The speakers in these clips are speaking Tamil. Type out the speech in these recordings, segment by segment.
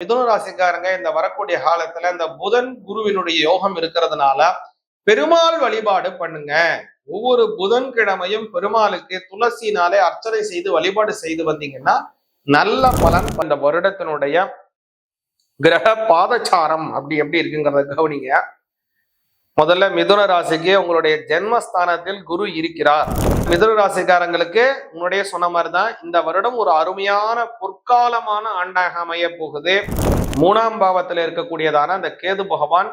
மிதுன ராசிக்காரங்க இந்த வரக்கூடிய காலத்துல இந்த புதன் குருவினுடைய யோகம் இருக்கிறதுனால பெருமாள் வழிபாடு பண்ணுங்க. ஒவ்வொரு புதன்கிழமையும் பெருமாளுக்கு துளசினாலே அர்ச்சனை செய்து வழிபாடு செய்து வந்தீங்கன்னா நல்ல பலன் அந்த வருடத்தினுடைய கிரக பாதச்சாரம் அப்படி எப்படி இருக்குங்கிறத கவனிங்க. முதல்ல மிதுன ராசிக்கு உங்களுடைய ஜென்மஸ்தானத்தில் குரு இருக்கிறார். மிதுன ராசிக்காரங்களுக்கு முன்னாடியே சொன்ன மாதிரி தான் இந்த வருடம் ஒரு அருமையான பொற்காலமான ஆண்டாக அமைய போகுது. மூணாம் பாவத்தில் இருக்கக்கூடியதான அந்த கேது பகவான்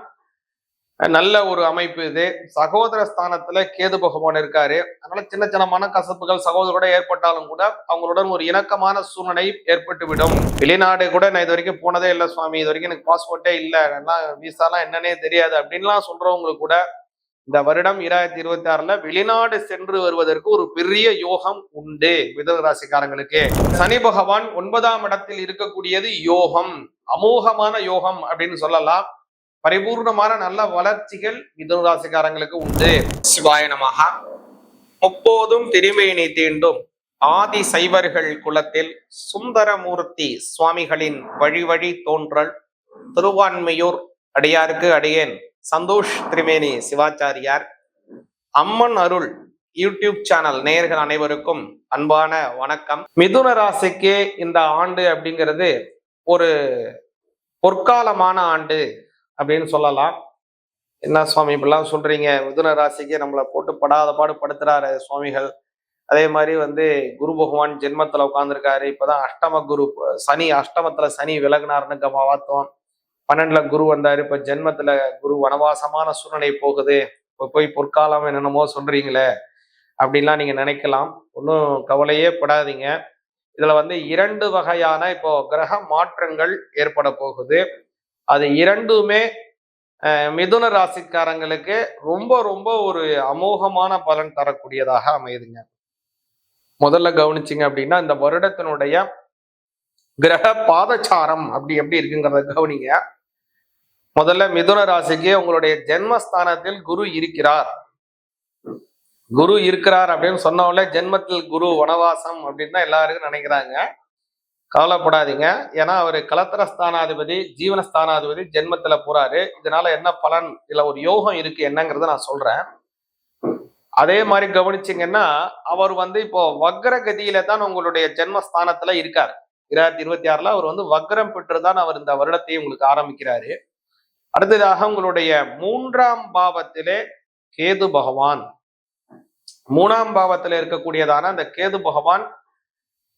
நல்ல ஒரு அமைப்பு இது. சகோதர ஸ்தானத்துல கேது பகவான் இருக்காரு. அதனால சின்ன சின்ன மனக்கசப்புகள் சகோதரோட ஏற்பட்டாலும் கூட அவங்களுடன் ஒரு இணக்கமான சூழ்நிலை ஏற்பட்டு விடும் வெளிநாடு கூட நான் இது வரைக்கும் போனதே இல்லை சுவாமி. இது வரைக்கும் எனக்கு பாஸ்போர்ட்டே இல்லை. எல்லாம் விசாலாம் என்னன்னே தெரியாது. அப்படின்லாம் சொல்றவங்களுக்கு கூட இந்த வருடம் இரண்டாயிரத்தி இருபத்தி ஆறுல வெளிநாடு சென்று வருவதற்கு ஒரு பெரிய யோகம் உண்டு மிதுன ராசிக்காரங்களுக்கு. சனி பகவான் ஒன்பதாம் இடத்தில் இருக்கக்கூடியது யோகம். அமோகமான யோகம் அப்படின்னு சொல்லலாம். பரிபூர்ணமான நல்ல வளர்ச்சிகள் மிதுன ராசிக்காரங்களுக்கு உண்டு. சிவாய நமகா முப்போதும் திருமேனி தீண்டும். ஆதி சைவர்கள் குலத்தில் சுந்தரமூர்த்தி சுவாமிகளின் வழி வழி தோன்றல். திருவான்மையூர் அடியாருக்கு அடியேன். சந்தோஷ் திரிமேனி சிவாச்சாரியார். அம்மன் அருள் யூடியூப் சேனல் நேயர்கள் அனைவருக்கும் அன்பான வணக்கம். மிதுன ராசிக்கு இந்த ஆண்டு அப்படிங்கிறது ஒரு பொற்காலமான ஆண்டு. அப்படின்னு சொல்லலாம். என்ன சுவாமி இப்படிலாம் சொல்றீங்க? மிதுன ராசிக்கு நம்மளை போட்டு படாத பாடு படுத்துறாரு சுவாமிகள். அதே மாதிரி வந்து குரு பகவான் ஜென்மத்துல உட்காந்துருக்காரு இப்பதான் அஷ்டம குரு சனி அஷ்டமத்துல சனி விலகினார்னு கமா பார்த்தோம். பன்னெண்டுல குரு வந்தாரு. இப்ப ஜென்மத்துல குரு வனவாசமான சூழ்நிலை போகுது. இப்ப போய் பொற்காலம் என்னென்னமோ சொல்றீங்களே அப்படின்லாம் நீங்க நினைக்கலாம். ஒன்றும் கவலையே படாதீங்க. இதுல வந்து இரண்டு வகையான இப்போ கிரக மாற்றங்கள் ஏற்பட போகுது. அது இரண்டுமே மிதுன ராசிக்காரங்களுக்கு ரொம்ப ரொம்ப ஒரு அமோகமான பலன் தரக்கூடியதாக அமையுதுங்க. முதல்ல கவனிச்சிங்க அப்படின்னா இந்த வருடத்தினுடைய கிரக பாதச்சாரம் அப்படி எப்படி இருக்குங்கிறத கவனிங்க. முதல்ல மிதுன ராசிக்கு உங்களுடைய ஜென்மஸ்தானத்தில் குரு இருக்கிறார். குரு இருக்கிறார் அப்படின்னு சொன்னவங்களே ஜென்மத்தில் குரு வனவாசம் அப்படின்னு தான் எல்லாருக்கும் நினைக்கிறாங்க. கவலைப்படாதீங்க. ஏன்னா அவர் கலத்திரஸ்தானாதிபதி ஜீவனஸ்தானாதிபதி ஜென்மத்துல போறாரு. இதனால என்ன பலன் இதுல ஒரு யோகம் இருக்கு என்னங்கிறத நான் சொல்றேன். அதே மாதிரி கவனிச்சிங்கன்னா அவர் வந்து இப்போ வக்ர கதியில தான் உங்களுடைய ஜென்மஸ்தானத்துல இருக்கார். இரண்டாயிரத்தி இருபத்தி ஆறுல அவர் வந்து வக்ரம் பெற்றுதான் அவர் இந்த வருடத்தை உங்களுக்கு ஆரம்பிக்கிறாரு. அடுத்ததாக உங்களுடைய மூன்றாம் பாவத்திலே கேது பகவான். மூணாம் பாவத்துல இருக்கக்கூடியதான அந்த கேது பகவான்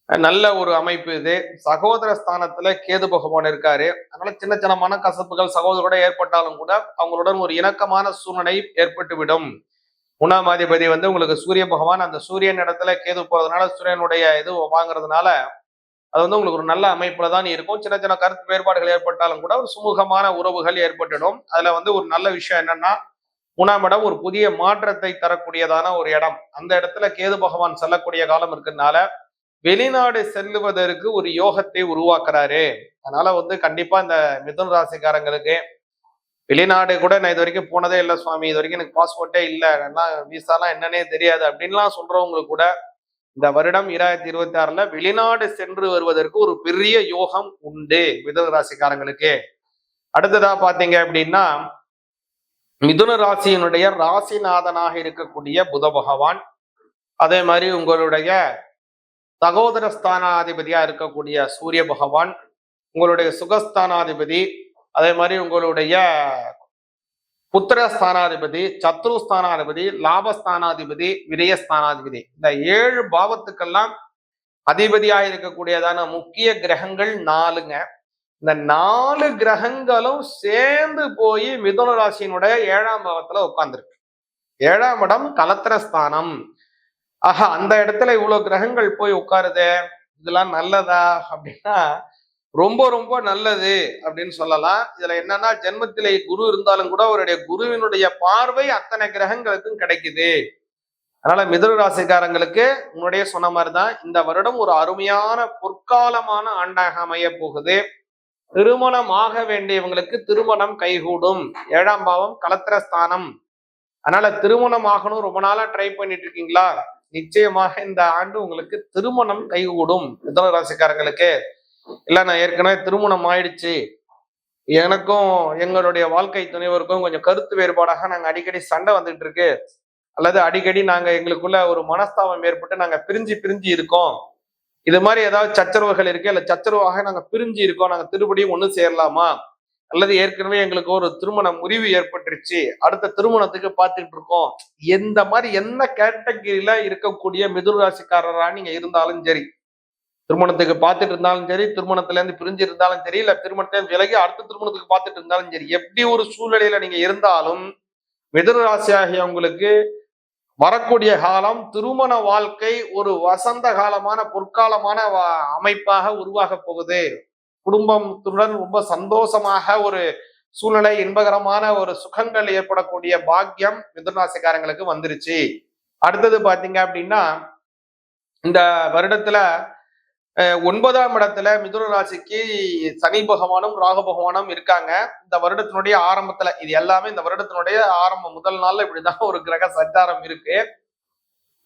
நல்ல ஒரு அமைப்பு இது. சகோதர ஸ்தானத்துல கேது பகவான் இருக்காரு. அதனால சின்ன சின்ன மனக்கசப்புகள் சகோதரோட ஏற்பட்டாலும் கூட அவங்களுடன் ஒரு இணக்கமான சூழ்நிலை ஏற்பட்டு விடும் உணாமாதிபதி வந்து உங்களுக்கு சூரிய பகவான் அந்த சூரியன் இடத்துல கேது போறதுனால சூரியனுடைய இது வாங்குறதுனால அது வந்து உங்களுக்கு ஒரு நல்ல அமைப்புல தான் இருக்கும். சின்ன சின்ன கருத்து வேறுபாடுகள் ஏற்பட்டாலும் கூட ஒரு சுமூகமான உறவுகள் ஏற்பட்டுடும் அதுல வந்து ஒரு நல்ல விஷயம் என்னன்னா மூணாம் இடம் ஒரு புதிய மாற்றத்தை தரக்கூடியதான ஒரு இடம். அந்த இடத்துல கேது பகவான் செல்லக்கூடிய காலம் இருக்கிறதுனால வெளிநாடு செல்லுவதற்கு ஒரு யோகத்தை உருவாக்குறாரு. அதனால வந்து கண்டிப்பா இந்த மிதுன ராசிக்காரங்களுக்கு வெளிநாடு கூட நான் இது வரைக்கும் போனதே இல்லை சுவாமி. இது வரைக்கும் எனக்கு பாஸ்போர்ட்டே இல்லை. எல்லாம் விசாலாம் என்னன்னே தெரியாது. அப்படின்லாம் சொல்றவங்களுக்கு கூட இந்த வருடம் இரண்டாயிரத்தி இருபத்தி ஆறுல வெளிநாடு சென்று வருவதற்கு ஒரு பெரிய யோகம் உண்டு மிதுன ராசிக்காரங்களுக்கு. அடுத்ததா பாத்தீங்க அப்படின்னா மிதுன ராசியினுடைய ராசிநாதனாக இருக்கக்கூடிய புத பகவான். அதே மாதிரி உங்களுடைய சகோதர ஸ்தானாதிபதியா இருக்கக்கூடிய சூரிய பகவான் உங்களுடைய சுகஸ்தானாதிபதி அதே மாதிரி உங்களுடைய புத்திர ஸ்தானாதிபதி சத்ரு ஸ்தானாதிபதி லாபஸ்தானாதிபதி விரயஸ்தானாதிபதி. இந்த ஏழு பாவத்துக்கெல்லாம் அதிபதியா இருக்கக்கூடியதான முக்கிய கிரகங்கள் நாலுங்க. இந்த நாலு கிரகங்களும் சேர்ந்து போய் மிதுன ராசியினுடைய ஏழாம் பாவத்துல உட்கார்ந்துருக்கு. ஏழாம் இடம் கலத்திரஸ்தானம். ஆஹா அந்த இடத்துல இவ்வளவு கிரகங்கள் போய் உட்காருதே இதெல்லாம் நல்லதா அப்படின்னா ரொம்ப ரொம்ப நல்லது அப்படின்னு சொல்லலாம். இதுல என்னன்னா ஜென்மத்திலே குரு இருந்தாலும் கூட அவருடைய குருவினுடைய பார்வை அத்தனை கிரகங்களுக்கும் கிடைக்குது. அதனால மிதுன ராசிக்காரங்களுக்கு முன்னாடியே சொன்ன மாதிரிதான் இந்த வருடம் ஒரு அருமையான பொற்காலமான ஆண்டாக அமைய போகுது. திருமணம் ஆக வேண்டியவங்களுக்கு திருமணம் கைகூடும். ஏழாம் பாவம் கலத்திரஸ்தானம் அதனால திருமணம் ஆகணும். ரொம்ப நாளா ட்ரை பண்ணிட்டு இருக்கீங்களா? நிச்சயமாக இந்த ஆண்டு உங்களுக்கு திருமணம் கைகூடும். மிதன ராசிக்காரங்களுக்கு இல்ல நான் ஏற்கனவே திருமணம் ஆயிடுச்சு. எனக்கும் எங்களுடைய வாழ்க்கை துணைவருக்கும் கொஞ்சம் கருத்து வேறுபாடாக நாங்க அடிக்கடி சண்டை வந்துட்டு இருக்கு அல்லது அடிக்கடி நாங்க எங்களுக்குள்ள ஒரு மனஸ்தாபம் ஏற்பட்டு நாங்க பிரிஞ்சு பிரிஞ்சு இருக்கோம். இது மாதிரி ஏதாவது சச்சரவுகள் இருக்கு? இல்ல சச்சரவாக நாங்க பிரிஞ்சு இருக்கோம். நாங்க திருப்படியும் ஒண்ணு சேரலாமா? அல்லது ஏற்கனவே எங்களுக்கு ஒரு திருமண முறிவு ஏற்பட்டுருச்சு. அடுத்த திருமணத்துக்கு பார்த்துட்டு இருக்கோம் எந்த மாதிரி என்ன கேட்டகரியில இருக்கக்கூடிய மிதுராசிக்காரரா நீங்க இருந்தாலும் சரி. திருமணத்துக்கு பார்த்துட்டு இருந்தாலும் சரி திருமணத்துல இருந்து பிரிஞ்சு இருந்தாலும் சரி இல்ல திருமணத்தை விலகி அடுத்த திருமணத்துக்கு பார்த்துட்டு இருந்தாலும் சரி எப்படி ஒரு சூழ்நிலையில நீங்க இருந்தாலும் மிதுன ராசியாகிய உங்களுக்கு வரக்கூடிய காலம் திருமண வாழ்க்கை ஒரு வசந்த காலமான பொற்காலமான அமைப்பாக உருவாக போகுது. குடும்பத்துடன் ரொம்ப சந்தோஷமாக ஒரு சூழ்நிலை இன்பகரமான ஒரு சுகங்கள் ஏற்படக்கூடிய பாக்கியம் மிதுனராசிக்காரங்களுக்கு வந்துருச்சு. அடுத்தது பாத்தீங்க அப்படின்னா இந்த வருடத்துல அஹ், ஒன்பதாம் இடத்துல மிதுன ராசிக்கு சனி பகவானும் ராகு பகவானும் இருக்காங்க. இந்த வருடத்தினுடைய ஆரம்பத்துல இது எல்லாமே இந்த வருடத்தினுடைய ஆரம்பம் முதல் நாள்ல இப்படிதான் ஒரு கிரக சஞ்சாரம் இருக்கு.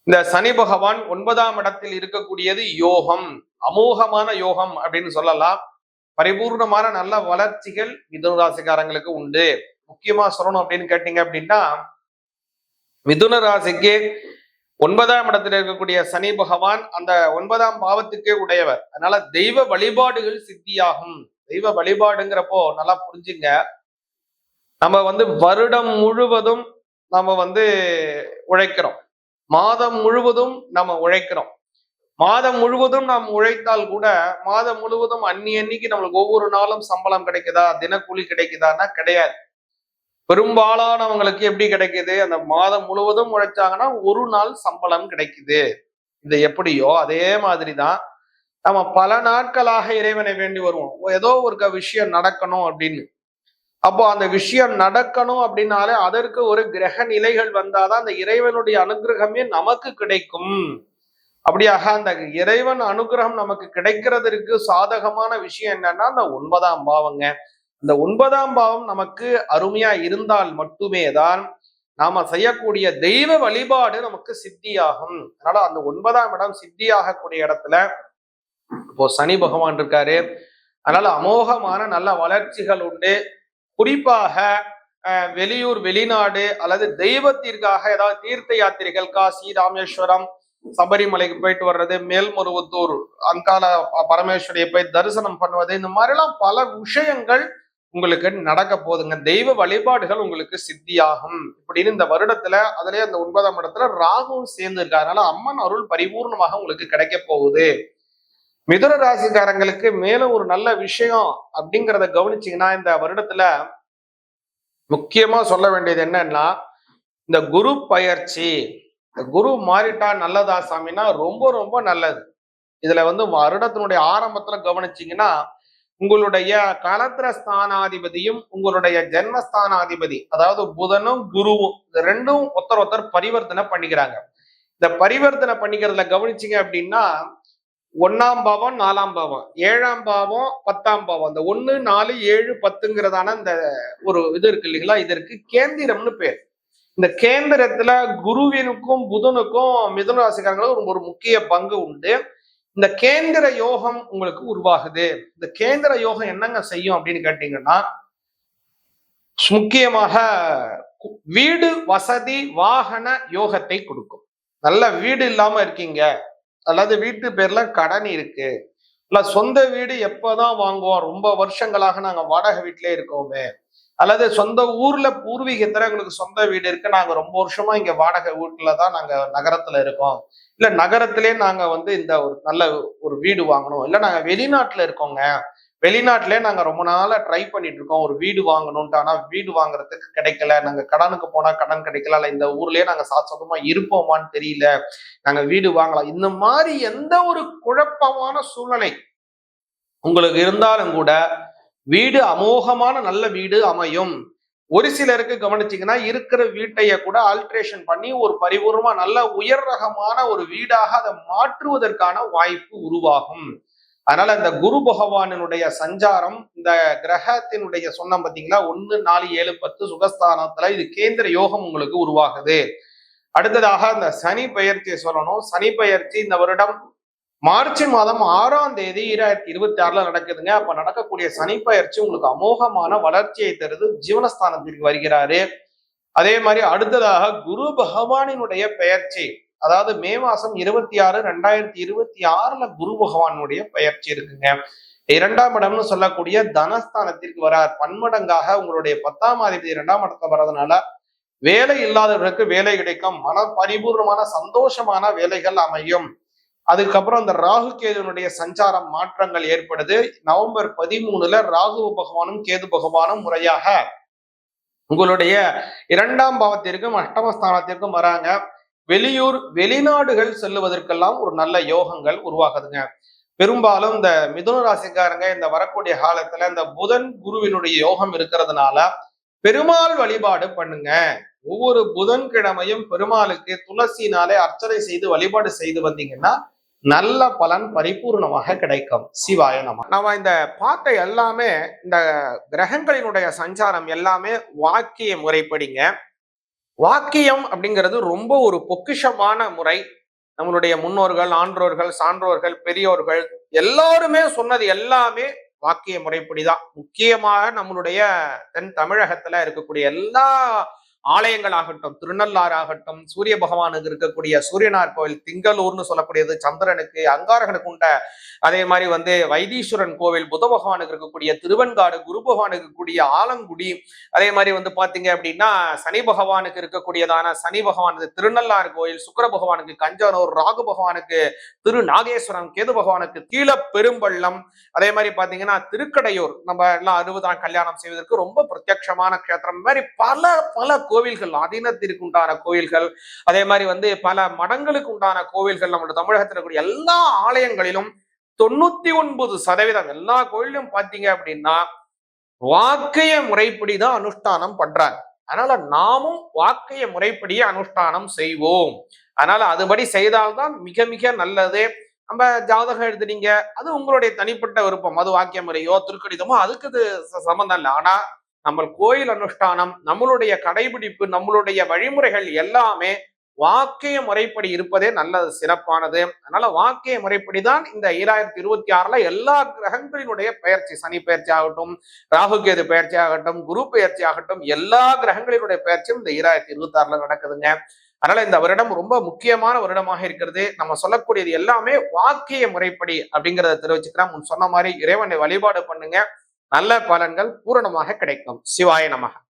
இந்த சனி பகவான் ஒன்பதாம் இடத்தில் இருக்கக்கூடியது யோகம் அமோகமான யோகம் அப்படின்னு சொல்லலாம். பரிபூர்ணமான நல்ல வளர்ச்சிகள் மிதுன ராசிக்காரங்களுக்கு உண்டு. முக்கியமா சொல்லணும் அப்படின்னு கேட்டீங்க அப்படின்னா மிதுன ராசிக்கு ஒன்பதாம் இடத்துல இருக்கக்கூடிய சனி பகவான் அந்த ஒன்பதாம் பாவத்துக்கே உடையவர். அதனால தெய்வ வழிபாடுகள் சித்தியாகும். தெய்வ வழிபாடுங்கிறப்போ நல்லா புரிஞ்சுங்க. நம்ம வந்து வருடம் முழுவதும் நம்ம வந்து உழைக்கிறோம். மாதம் முழுவதும் நம்ம உழைக்கிறோம். மாதம் முழுவதும் நாம் உழைத்தால் கூட மாதம் முழுவதும் அன்னி அன்னிக்கு நம்மளுக்கு ஒவ்வொரு நாளும் சம்பளம் கிடைக்குதா? தினக்கூலி கிடைக்குதான்னா கிடையாது. பெரும்பாலானவங்களுக்கு எப்படி கிடைக்குது? அந்த மாதம் முழுவதும் உழைச்சாங்கன்னா ஒரு நாள் சம்பளம் கிடைக்குது. இது எப்படியோ அதே மாதிரிதான் நம்ம பல நாட்களாக இறைவனை வேண்டி வருவோம். ஏதோ ஒரு க- விஷயம் நடக்கணும் அப்படின்னு. அப்போ அந்த விஷயம் நடக்கணும் அப்படின்னாலே அதற்கு ஒரு கிரக நிலைகள் வந்தாதான் அந்த இறைவனுடைய அனுகிரகமே நமக்கு கிடைக்கும். அப்படியாக அந்த இறைவன் அனுகிரகம் நமக்கு கிடைக்கிறதற்கு சாதகமான விஷயம் என்னன்னா அந்த ஒன்பதாம் பாவங்க. இந்த ஒன்பதாம் பாவம் நமக்கு அருமையா இருந்தால் மட்டுமே தான் நாம செய்யக்கூடிய தெய்வ வழிபாடு நமக்கு சித்தியாகும். அதனால அந்த ஒன்பதாம் இடம் சித்தியாகக்கூடிய இடத்துல இப்போ சனி பகவான் இருக்காரு. அதனால அமோகமான நல்ல வளர்ச்சிகள் உண்டு. குறிப்பாக வெளியூர் வெளிநாடு அல்லது தெய்வத்திற்காக ஏதாவது தீர்த்த யாத்திரைகள் காசி ராமேஸ்வரம் சபரிமலைக்கு போயிட்டு வர்றது மேல்மருவத்தூர் அங்கால பரமேஸ்வரியை போய் தரிசனம் பண்ணுவது இந்த மாதிரிலாம் பல விஷயங்கள் உங்களுக்கு நடக்க போதுங்க தெய்வ வழிபாடுகள் உங்களுக்கு சித்தியாகும். இப்படின்னு இந்த வருடத்துல அதுலயே அந்த ஒன்பதாம் இடத்துல ராகுவும் சேர்ந்து இருக்காரு. அதனால அம்மன் அருள் பரிபூர்ணமாக உங்களுக்கு கிடைக்க போகுது. மிதுர ராசிக்காரங்களுக்கு மேலும் ஒரு நல்ல விஷயம் அப்படிங்கிறத கவனிச்சீங்கன்னா இந்த வருடத்துல முக்கியமா சொல்ல வேண்டியது என்னன்னா இந்த குரு பயிற்சி. குரு மாறிட்டா நல்லதா சாமின்னா ரொம்ப ரொம்ப நல்லது. இதுல வந்து வருடத்தினுடைய ஆரம்பத்துல கவனிச்சீங்கன்னா உங்களுடைய கலத்திர ஸ்தானாதிபதியும் உங்களுடைய ஜென்மஸ்தானாதிபதி அதாவது புதனும் குருவும் இந்த ரெண்டும் ஒருத்தர் ஒருத்தர் பரிவர்த்தனை பண்ணிக்கிறாங்க. இந்த பரிவர்த்தனை பண்ணிக்கிறதுல கவனிச்சீங்க அப்படின்னா ஒன்னாம் பாவம் நாலாம் பாவம் ஏழாம் பாவம் பத்தாம் பாவம் இந்த ஒன்னு நாலு ஏழு பத்துங்கிறதான இந்த ஒரு இது இருக்கு இல்லைங்களா? இதற்கு கேந்திரம்னு பேர். இந்த கேந்திரத்துல குருவினுக்கும் புதனுக்கும் மிதுன ராசிக்காரங்களுக்கும் ஒரு முக்கிய பங்கு உண்டு. இந்த கேந்திர யோகம் உங்களுக்கு உருவாகுது. இந்த கேந்திர யோகம் என்னங்க செய்யும் அப்படின்னு கேட்டீங்கன்னா முக்கியமாக கு- வீடு வசதி வாகன யோகத்தை கொடுக்கும். நல்ல வீடு இல்லாம இருக்கீங்க. அல்லது வீட்டு பேர்ல கடன் இருக்கு. இல்ல சொந்த வீடு எப்பதான் வாங்குவோம்? ரொம்ப வருஷங்களாக நாங்க வாடகை வீட்டிலே இருக்கோமே. அல்லது சொந்த ஊர்ல பூர்வீகத்துல எங்களுக்கு சொந்த வீடு இருக்கு. நாங்க ரொம்ப வருஷமா இங்க வாடகை வீட்டுல தான் நாங்க நகரத்துல இருக்கோம். இல்ல நகரத்திலே நாங்க வந்து இந்த ஒரு நல்ல ஒரு வீடு வாங்கணும். இல்ல நாங்க வெளிநாட்டுல இருக்கோங்க. வெளிநாட்டிலே நாங்க ரொம்ப நாளாக ட்ரை பண்ணிட்டு இருக்கோம். ஒரு வீடு வாங்கணும்ட்டு. ஆனா வீடு வாங்குறதுக்கு கிடைக்கல. நாங்க கடனுக்கு போனா கடன் கிடைக்கல. இல்ல இந்த ஊர்லயே நாங்க சாஸ்வதமா இருப்போமான்னு தெரியல. நாங்க வீடு வாங்கலாம். இந்த மாதிரி எந்த ஒரு குழப்பமான சூழ்நிலை உங்களுக்கு இருந்தாலும் கூட வீடு அமோகமான நல்ல வீடு அமையும். ஒரு சிலருக்கு கவனிச்சீங்கன்னா இருக்கிற வீட்டைய கூட ஆல்ட்ரேஷன் பண்ணி ஒரு பரிபூர்ணமா நல்ல உயர் ரகமான ஒரு வீடாக அதை மாற்றுவதற்கான வாய்ப்பு உருவாகும். அதனால இந்த குரு பகவானினுடைய சஞ்சாரம் இந்த கிரகத்தினுடைய சொன்னோம் பாத்தீங்களா ஒன்னு நாலு ஏழு பத்து சுகஸ்தானத்துல இது கேந்திர யோகம் உங்களுக்கு உருவாகுது. அடுத்ததாக இந்த சனி பெயர்ச்சியை சொல்லணும். சனி பெயர்ச்சி இந்த வருடம் மார்ச் மாதம் ஆறாம் தேதி இரண்டாயிரத்தி இருபத்தி ஆறுல நடக்குதுங்க. அப்ப நடக்கக்கூடிய சனி பயிற்சி உங்களுக்கு அமோகமான வளர்ச்சியை தருது ஜீவனஸ்தானத்திற்கு வருகிறாரு. அதே மாதிரி அடுத்ததாக குரு பகவானினுடைய பெயர்ச்சி. அதாவது மே மாசம் இருபத்தி ஆறு ரெண்டாயிரத்தி இருபத்தி ஆறுல குரு பகவானுடைய பெயர்ச்சி இருக்குங்க. இரண்டாம் இடம்னு சொல்லக்கூடிய தனஸ்தானத்திற்கு வரார். பன்மடங்காக உங்களுடைய பத்தாம் அதிபதி இரண்டாம் இடத்துல வர்றதுனால வேலை இல்லாதவர்களுக்கு வேலை கிடைக்கும். மன பரிபூர்ணமான சந்தோஷமான வேலைகள் அமையும். அதுக்கப்புறம் இந்த ராகு கேதுனுடைய சஞ்சாரம் மாற்றங்கள் ஏற்படுது. நவம்பர் பதிமூணுல ராகு பகவானும் கேது பகவானும் முறையாக உங்களுடைய இரண்டாம் பாவத்திற்கும் அஷ்டமஸ்தானத்திற்கும் வராங்க. வெளியூர் வெளிநாடுகள் செல்லுவதற்கெல்லாம் ஒரு நல்ல யோகங்கள் உருவாகுதுங்க. பெரும்பாலும் இந்த மிதுன ராசிக்காரங்க இந்த வரக்கூடிய காலத்துல இந்த புதன் குருவினுடைய யோகம் இருக்கிறதுனால பெருமாள் வழிபாடு பண்ணுங்க. ஒவ்வொரு புதன்கிழமையும் பெருமாளுக்கு துளசினாலே அர்ச்சனை செய்து வழிபாடு செய்து வந்தீங்கன்னா நல்ல பலன் பரிபூர்ணமாக கிடைக்கும். சிவாய நம. நம்ம இந்த பாட்டை எல்லாமே இந்த கிரகங்களினுடைய சஞ்சாரம் எல்லாமே வாக்கிய முறைப்படிங்க. வாக்கியம் அப்படிங்கிறது ரொம்ப ஒரு பொக்கிஷமான முறை. நம்மளுடைய முன்னோர்கள் ஆன்றோர்கள் சான்றோர்கள் பெரியோர்கள் எல்லாருமே சொன்னது எல்லாமே வாக்கிய முறைப்படிதான். முக்கியமாக நம்மளுடைய தென் தமிழகத்துல இருக்கக்கூடிய எல்லா ஆலயங்கள் ஆகட்டும் திருநள்ளாறு ஆகட்டும் சூரிய பகவானுக்கு இருக்கக்கூடிய சூரியனார் கோவில் திங்களூர்னு சொல்லக்கூடியது சந்திரனுக்கு அங்காரகனுக்கு உண்ட அதே மாதிரி வந்து வைத்தீஸ்வரன் கோவில் புத பகவானுக்கு இருக்கக்கூடிய திருவெண்காடு குரு பகவானுக்கு இருக்கக்கூடிய ஆலங்குடி அதே மாதிரி வந்து பாத்தீங்க அப்படின்னா சனி பகவானுக்கு இருக்கக்கூடியதான சனி பகவானுக்கு திருநள்ளாறு கோயில் சுக்கர பகவானுக்கு கஞ்சனூர் ராகு பகவானுக்கு திரு நாகேஸ்வரம் கேது பகவானுக்கு கீழ பெரும்பள்ளம் அதே மாதிரி பாத்தீங்கன்னா திருக்கடையூர் நம்ம எல்லாம் அறுபதாம் கல்யாணம் செய்வதற்கு ரொம்ப பிரத்யட்சமான க்ஷேத்திரம் மாதிரி பல பல கோவில்கள் அதீனத்திற்கு உண்டான கோவில்கள் அதே மாதிரி வந்து பல மடங்களுக்கு உண்டான கோவில்கள் நம்மளோட தமிழகத்தில் இருக்கக்கூடிய எல்லா ஆலயங்களிலும் தொண்ணூத்தி ஒன்பது சதவீதம் எல்லா கோயிலும் பாத்தீங்க அப்படின்னா வாக்கைய முறைப்படி தான் அனுஷ்டானம் பண்றாங்க. அதனால நாமும் வாக்கைய முறைப்படியே அனுஷ்டானம் செய்வோம். அதனால அதுபடி செய்தால்தான் மிக மிக நல்லது. நம்ம ஜாதகம் எழுதுனீங்க அது உங்களுடைய தனிப்பட்ட விருப்பம். அது வாக்கிய முறையோ திருக்கடிதமோ அதுக்கு இது சம்மந்தம் இல்லை. ஆனா நம்ம கோயில் அனுஷ்டானம் நம்மளுடைய கடைபிடிப்பு நம்மளுடைய வழிமுறைகள் எல்லாமே வாக்கிய முறைப்படி இருப்பதே நல்லது சிறப்பானது. அதனால வாக்கிய முறைப்படி தான் இந்த ஈராயிரத்தி இருபத்தி ஆறுல எல்லா கிரகங்களினுடைய பெயர்ச்சி சனி பெயர்ச்சி ஆகட்டும் ராகுகேது கேது ஆகட்டும் குரு பெயர்ச்சி ஆகட்டும் எல்லா கிரகங்களினுடைய பெயர்ச்சியும் இந்த ஈராயிரத்தி இருபத்தி ஆறுல நடக்குதுங்க. அதனால இந்த வருடம் ரொம்ப முக்கியமான வருடமாக இருக்கிறது. நம்ம சொல்லக்கூடியது எல்லாமே வாக்கிய முறைப்படி அப்படிங்கிறத தெரிவிச்சுக்கிறேன். முன் சொன்ன மாதிரி இறைவனை வழிபாடு பண்ணுங்க. நல்ல பலன்கள் பூரணமாக கிடைக்கும். சிவாய நமக.